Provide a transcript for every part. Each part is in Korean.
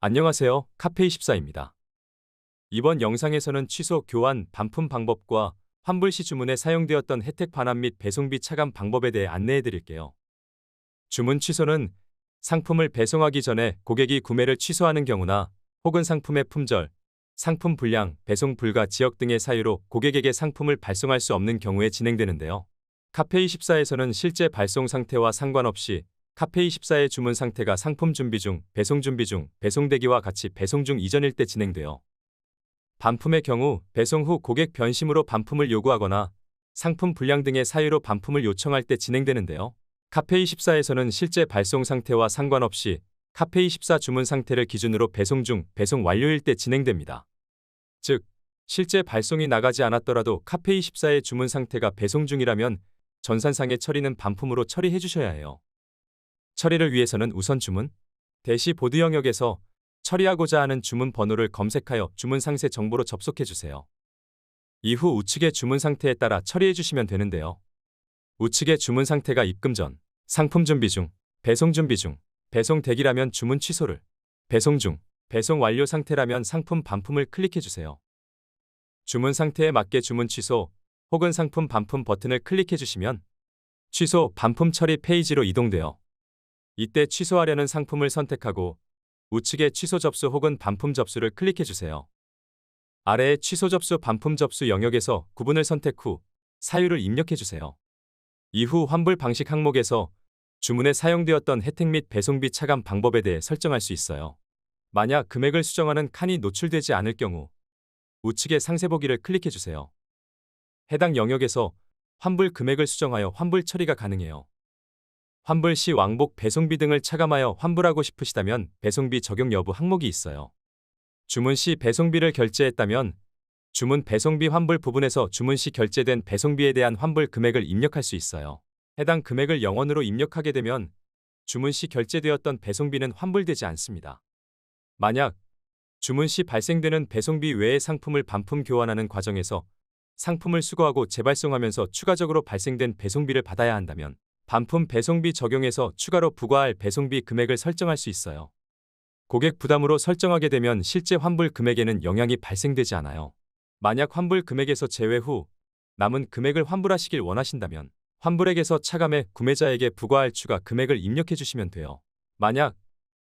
안녕하세요. 카페24입니다. 이번 영상에서는 취소, 교환, 반품 방법과 환불 시 주문에 사용되었던 혜택 반환 및 배송비 차감 방법에 대해 안내해 드릴게요. 주문 취소는 상품을 배송하기 전에 고객이 구매를 취소하는 경우나 혹은 상품의 품절, 상품 불량, 배송 불가 지역 등의 사유로 고객에게 상품을 발송할 수 없는 경우에 진행되는데요. 카페24에서는 실제 발송 상태와 상관없이 카페24의 주문 상태가 상품 준비 중, 배송 준비 중, 배송 대기와 같이 배송 중 이전일 때 진행되어 반품의 경우 배송 후 고객 변심으로 반품을 요구하거나 상품 불량 등의 사유로 반품을 요청할 때 진행되는데요. 카페24에서는 실제 발송 상태와 상관없이 카페24 주문 상태를 기준으로 배송 중, 배송 완료일 때 진행됩니다. 즉, 실제 발송이 나가지 않았더라도 카페24의 주문 상태가 배송 중이라면 전산상의 처리는 반품으로 처리해 주셔야 해요. 처리를 위해서는 우선 주문, 대시 보드 영역에서 처리하고자 하는 주문 번호를 검색하여 주문 상세 정보로 접속해 주세요. 이후 우측의 주문 상태에 따라 처리해 주시면 되는데요. 우측의 주문 상태가 입금 전, 상품 준비 중, 배송 준비 중, 배송 대기라면 주문 취소를, 배송 중, 배송 완료 상태라면 상품 반품을 클릭해 주세요. 주문 상태에 맞게 주문 취소 혹은 상품 반품 버튼을 클릭해 주시면 취소 반품 처리 페이지로 이동되어 이때 취소하려는 상품을 선택하고 우측의 취소 접수 혹은 반품 접수를 클릭해 주세요. 아래의 취소 접수 반품 접수 영역에서 구분을 선택 후 사유를 입력해 주세요. 이후 환불 방식 항목에서 주문에 사용되었던 혜택 및 배송비 차감 방법에 대해 설정할 수 있어요. 만약 금액을 수정하는 칸이 노출되지 않을 경우 우측의 상세 보기를 클릭해 주세요. 해당 영역에서 환불 금액을 수정하여 환불 처리가 가능해요. 환불 시 왕복 배송비 등을 차감하여 환불하고 싶으시다면 배송비 적용 여부 항목이 있어요. 주문 시 배송비를 결제했다면 주문 배송비 환불 부분에서 주문 시 결제된 배송비에 대한 환불 금액을 입력할 수 있어요. 해당 금액을 0원으로 입력하게 되면 주문 시 결제되었던 배송비는 환불되지 않습니다. 만약 주문 시 발생되는 배송비 외의 상품을 반품 교환하는 과정에서 상품을 수거하고 재발송하면서 추가적으로 발생된 배송비를 받아야 한다면 반품 배송비 적용해서 추가로 부과할 배송비 금액을 설정할 수 있어요. 고객 부담으로 설정하게 되면 실제 환불 금액에는 영향이 발생되지 않아요. 만약 환불 금액에서 제외 후 남은 금액을 환불하시길 원하신다면 환불액에서 차감해 구매자에게 부과할 추가 금액을 입력해 주시면 돼요. 만약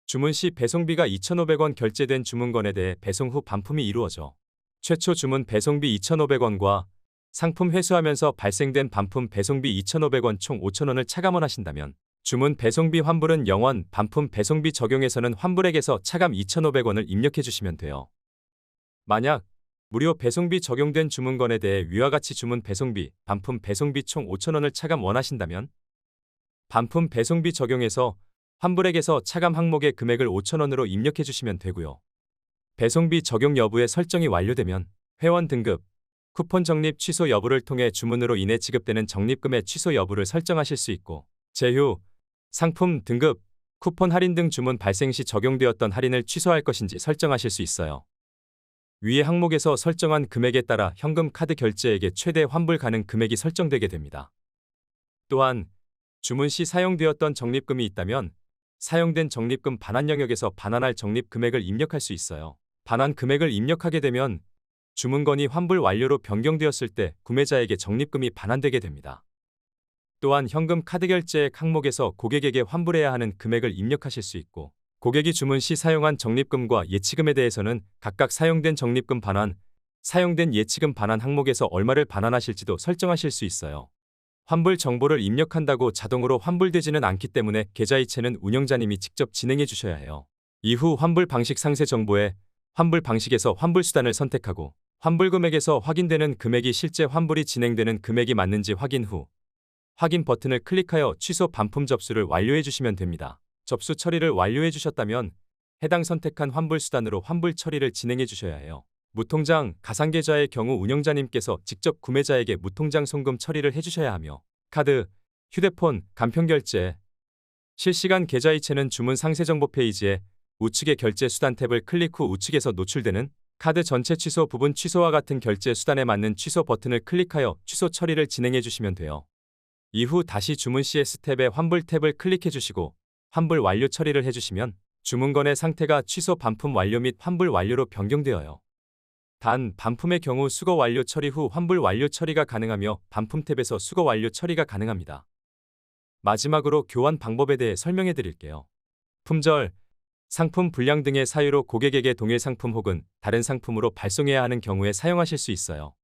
주문 시 배송비가 2,500원 결제된 주문건에 대해 배송 후 반품이 이루어져 최초 주문 배송비 2,500원과 상품 회수하면서 발생된 반품 배송비 2,500원 총 5,000원을 차감을 하신다면 주문 배송비 환불은 0원, 반품 배송비 적용에서는 환불액에서 차감 2,500원을 입력해 주시면 돼요. 만약 무료 배송비 적용된 주문건에 대해 위와 같이 주문 배송비, 반품 배송비 총 5,000원을 차감 원하신다면 반품 배송비 적용해서 환불액에서 차감 항목의 금액을 5,000원으로 입력해 주시면 되고요. 배송비 적용 여부의 설정이 완료되면 회원 등급, 쿠폰 적립 취소 여부를 통해 주문으로 인해 지급되는 적립금의 취소 여부를 설정하실 수 있고 제휴, 상품 등급, 쿠폰 할인 등 주문 발생 시 적용되었던 할인을 취소할 것인지 설정하실 수 있어요. 위의 항목에서 설정한 금액에 따라 현금 카드 결제액의 최대 환불 가능 금액이 설정되게 됩니다. 또한 주문 시 사용되었던 적립금이 있다면 사용된 적립금 반환 영역에서 반환할 적립 금액을 입력할 수 있어요. 반환 금액을 입력하게 되면 주문건이 환불 완료로 변경되었을 때 구매자에게 적립금이 반환되게 됩니다. 또한 현금 카드 결제액 항목에서 고객에게 환불해야 하는 금액을 입력하실 수 있고 고객이 주문 시 사용한 적립금과 예치금에 대해서는 각각 사용된 적립금 반환, 사용된 예치금 반환 항목에서 얼마를 반환하실지도 설정하실 수 있어요. 환불 정보를 입력한다고 자동으로 환불되지는 않기 때문에 계좌이체는 운영자님이 직접 진행해 주셔야 해요. 이후 환불 방식 상세 정보에 환불 방식에서 환불 수단을 선택하고 환불 금액에서 확인되는 금액이 실제 환불이 진행되는 금액이 맞는지 확인 후 확인 버튼을 클릭하여 취소 반품 접수를 완료해 주시면 됩니다. 접수 처리를 완료해 주셨다면 해당 선택한 환불 수단으로 환불 처리를 진행해 주셔야 해요. 무통장, 가상계좌의 경우 운영자님께서 직접 구매자에게 무통장 송금 처리를 해주셔야 하며 카드, 휴대폰, 간편결제, 실시간 계좌이체는 주문 상세 정보 페이지에 우측의 결제 수단 탭을 클릭 후 우측에서 노출되는 카드 전체 취소 부분 취소와 같은 결제 수단에 맞는 취소 버튼을 클릭하여 취소 처리를 진행해 주시면 돼요. 이후 다시 주문 CS 탭의 환불 탭을 클릭해 주시고 환불 완료 처리를 해주시면 주문건의 상태가 취소 반품 완료 및 환불 완료로 변경되어요. 단, 반품의 경우 수거 완료 처리 후 환불 완료 처리가 가능하며 반품 탭에서 수거 완료 처리가 가능합니다. 마지막으로 교환 방법에 대해 설명해 드릴게요. 품절, 상품 불량 등의 사유로 고객에게 동일 상품 혹은 다른 상품으로 발송해야 하는 경우에 사용하실 수 있어요.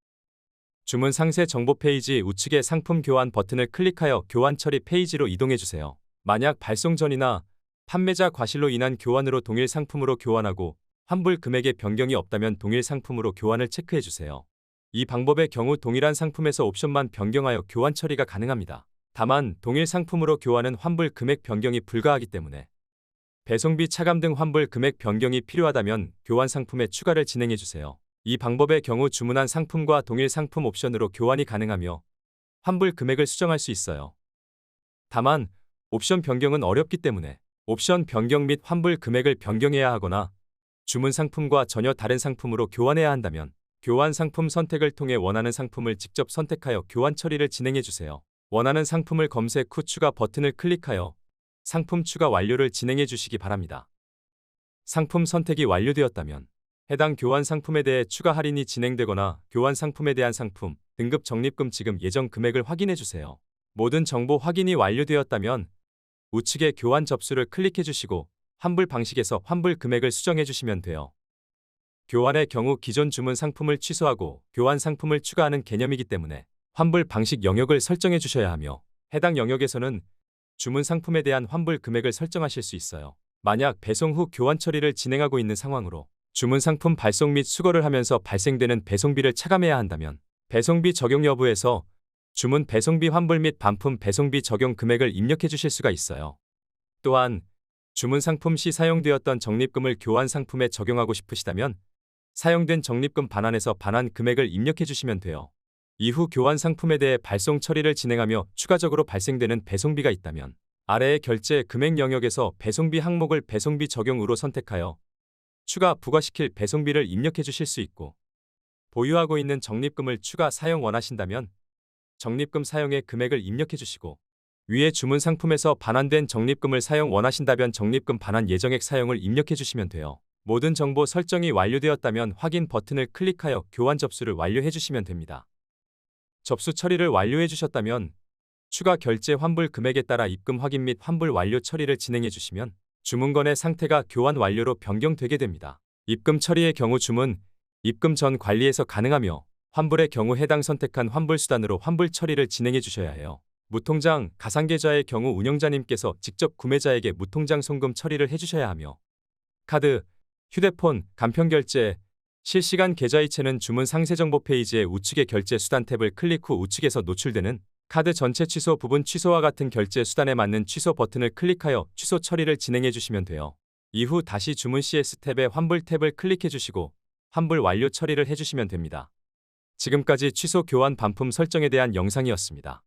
주문 상세 정보 페이지 우측의 상품 교환 버튼을 클릭하여 교환 처리 페이지로 이동해 주세요. 만약 발송 전이나 판매자 과실로 인한 교환으로 동일 상품으로 교환하고 환불 금액의 변경이 없다면 동일 상품으로 교환을 체크해 주세요. 이 방법의 경우 동일한 상품에서 옵션만 변경하여 교환 처리가 가능합니다. 다만 동일 상품으로 교환은 환불 금액 변경이 불가하기 때문에 배송비 차감 등 환불 금액 변경이 필요하다면 교환 상품에 추가를 진행해 주세요. 이 방법의 경우 주문한 상품과 동일 상품 옵션으로 교환이 가능하며 환불 금액을 수정할 수 있어요. 다만 옵션 변경은 어렵기 때문에 옵션 변경 및 환불 금액을 변경해야 하거나 주문 상품과 전혀 다른 상품으로 교환해야 한다면 교환 상품 선택을 통해 원하는 상품을 직접 선택하여 교환 처리를 진행해 주세요. 원하는 상품을 검색 후 추가 버튼을 클릭하여 상품 추가 완료를 진행해 주시기 바랍니다. 상품 선택이 완료되었다면 해당 교환 상품에 대해 추가 할인이 진행되거나 교환 상품에 대한 상품, 등급 적립금 지급 예정 금액을 확인해 주세요. 모든 정보 확인이 완료되었다면 우측의 교환 접수를 클릭해 주시고 환불 방식에서 환불 금액을 수정해 주시면 돼요. 교환의 경우 기존 주문 상품을 취소하고 교환 상품을 추가하는 개념이기 때문에 환불 방식 영역을 설정해 주셔야 하며 해당 영역에서는 주문 상품에 대한 환불 금액을 설정하실 수 있어요. 만약 배송 후 교환 처리를 진행하고 있는 상황으로 주문 상품 발송 및 수거를 하면서 발생되는 배송비를 차감해야 한다면 배송비 적용 여부에서 주문 배송비 환불 및 반품 배송비 적용 금액을 입력해 주실 수가 있어요. 또한 주문 상품 시 사용되었던 적립금을 교환 상품에 적용하고 싶으시다면 사용된 적립금 반환에서 반환 금액을 입력해 주시면 돼요. 이후 교환 상품에 대해 발송 처리를 진행하며 추가적으로 발생되는 배송비가 있다면 아래의 결제 금액 영역에서 배송비 항목을 배송비 적용으로 선택하여 추가 부과시킬 배송비를 입력해 주실 수 있고 보유하고 있는 적립금을 추가 사용 원하신다면 적립금 사용의 금액을 입력해 주시고 위에 주문 상품에서 반환된 적립금을 사용 원하신다면 적립금 반환 예정액 사용을 입력해 주시면 돼요. 모든 정보 설정이 완료되었다면 확인 버튼을 클릭하여 교환 접수를 완료해 주시면 됩니다. 접수 처리를 완료해 주셨다면 추가 결제 환불 금액에 따라 입금 확인 및 환불 완료 처리를 진행해 주시면 주문건의 상태가 교환 완료로 변경되게 됩니다. 입금 처리의 경우 주문, 입금 전 관리에서 가능하며 환불의 경우 해당 선택한 환불 수단으로 환불 처리를 진행해 주셔야 해요. 무통장, 가상계좌의 경우 운영자님께서 직접 구매자에게 무통장 송금 처리를 해주셔야 하며 카드, 휴대폰, 간편결제, 실시간 계좌이체는 주문 상세 정보 페이지의 우측의 결제 수단 탭을 클릭 후 우측에서 노출되는 카드 전체 취소 부분 취소와 같은 결제 수단에 맞는 취소 버튼을 클릭하여 취소 처리를 진행해 주시면 돼요. 이후 다시 주문 CS 탭의 환불 탭을 클릭해 주시고 환불 완료 처리를 해주시면 됩니다. 지금까지 취소 교환 반품 설정에 대한 영상이었습니다.